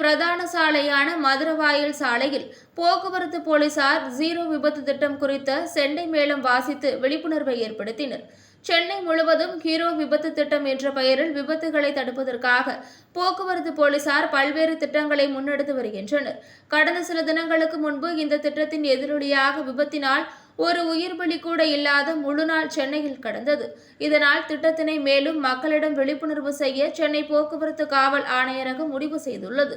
பிரதான சாலையான மதுரவாயல் சாலையில் போக்குவரத்து போலீசார் ஜீரோ விபத்து திட்டம் குறித்த செண்டை மேளம் வாசித்து விழிப்புணர்வை ஏற்படுத்தினர். சென்னை முழுவதும் ஹீரோ விபத்து திட்டம் என்ற பெயரில் விபத்துகளை தடுப்பதற்காக போக்குவரத்து போலீசார் பல்வேறு திட்டங்களை முன்னெடுத்து வருகின்றனர். கடந்த சில தினங்களுக்கு முன்பு இந்த திட்டத்தின் எதிரொலியாக விபத்தினால் ஒரு உயிர் பலி கூட இல்லாத முழு நாள் சென்னையில் கடந்தது. இதனால் திட்டத்தினை மேலும் மக்களிடம் விழிப்புணர்வு செய்ய சென்னை போக்குவரத்து காவல் ஆணையரகம் முடிவு செய்துள்ளது.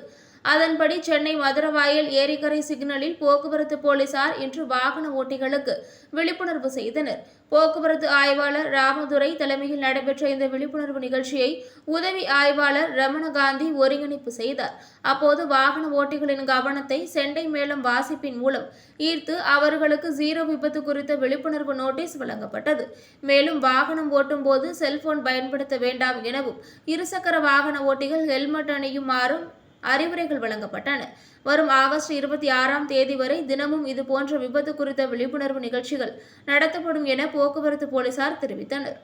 அதன்படி சென்னை மதுரவாயல் ஏரிக்கரை சிக்னலில் போக்குவரத்து போலீசார் இன்று வாகன ஓட்டிகளுக்கு விழிப்புணர்வு செய்தனர். போக்குவரத்து ஆய்வாளர் ராமதுரை தலைமையில் நடைபெற்ற இந்த விழிப்புணர்வு நிகழ்ச்சியை உதவி ஆய்வாளர் ரமணகாந்தி ஒருங்கிணைப்பு செய்தார். அப்போது வாகன ஓட்டிகளின் கவனத்தை செண்டை மேளம் வாசிப்பின் மூலம் ஈர்த்து அவர்களுக்கு ஜீரோ விபத்து குறித்த விழிப்புணர்வு நோட்டீஸ் வழங்கப்பட்டது. மேலும் வாகனம் ஓட்டும் போது செல்போன் பயன்படுத்த வேண்டாம் எனவும் இருசக்கர வாகன ஓட்டிகள் ஹெல்மெட் அணியுமாறும் அறிவுரைகள் வழங்கப்பட்டன. வரும் ஆகஸ்ட் இருபத்தி ஆறாம் தேதி வரை தினமும் இது போன்ற விபத்து குறித்த விழிப்புணர்வு நிகழ்ச்சிகள் நடத்தப்படும் என போக்குவரத்து போலீசார் தெரிவித்தனர்.